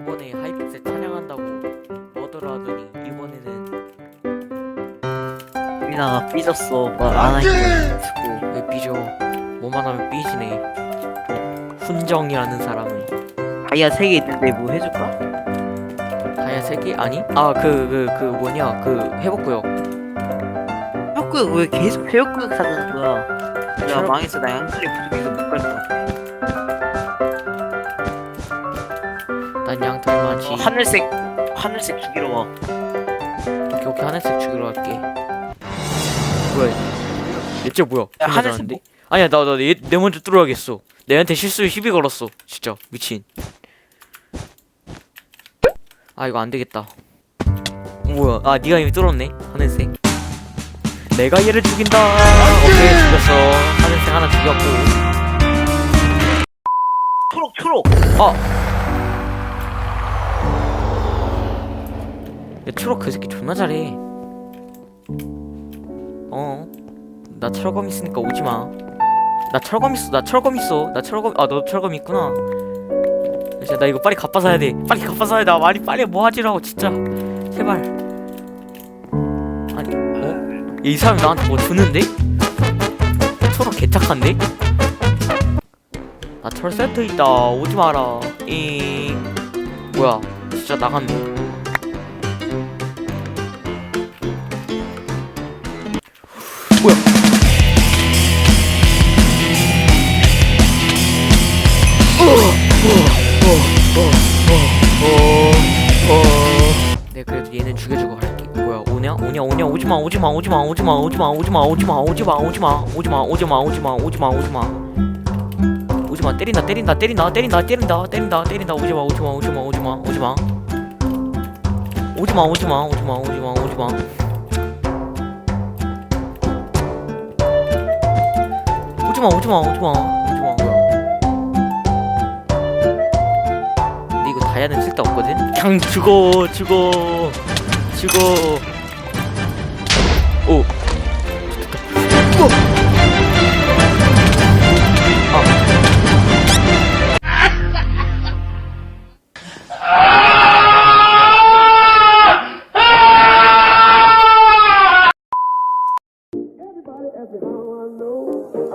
저번에 하이픽셀 찬양한다고 뭐더라 하더니 이번에는 우리나라 삐졌어. 말안 하니까 듣고. 왜 삐져 뭐만 하면 삐지네 훈정이라는 사람을 다이아 3개 있는데 뭐 해줄까? 다이아 3개? 아니? 아 그 그 그 뭐냐 그 회복구역 회역구역 왜 계속 회역구역 사는 거야? 야 저런- 망했어. 나 양털이 부족해서 못갈 것 같아. 난 양털 많지. 어, 하늘색 하늘색 죽이러 와. 오케이 오케이 하늘색 죽이러 갈게. 뭐야 얘쟤 뭐야? 야, 하늘색 잘하는데? 아니야 나나내 먼저 뚫어야겠어. 내한테 실수로 시비 걸었어 진짜. 미친. 아 이거 안 되겠다. 뭐야? 아 니가 이미 뚫었네 하늘색. 내가 얘를 죽인다. 오케이 죽였어. 하늘색 하나 죽였고. 초록 초록. 야 트럭 그 새끼 존나 잘해. 어. 나 철검 있으니까 오지마. 나 철검 있어 나 철검 있어. 나 철검 아너 철검 있구나. 진짜 나 이거 빨리 갚아 사야 돼. 빨리 갚아 사야 돼. 아, 빨리 빨리 뭐 하지라고 진짜. 제발. 아니 어? 이 사람이 나한테 뭐 주는데? 철검 개착한데? 나 철 세트 있다. 오지 마라. 이 뭐야? 진짜 나갔네 뭐야? 네 그래도 얘는 죽여주고 갈게. 뭐야 오냐 오냐 오냐 오지마 오지마 오지마 오지마 오지마 오지마 오지마 오지마 오지마 오지마 오지마 오지마 오지마 오지마 오지마 때린다 때린다 때린다 때린다 때린다 때린다 때린다 오지마 오지마 오지마 오지마 오지마 오지마 오지마 오지마 오지마 오지마 오지마 오지마 오지마 오지마. 근데 이거 다이아는 쓸데없거든? 그냥 죽어 죽어 죽어. 오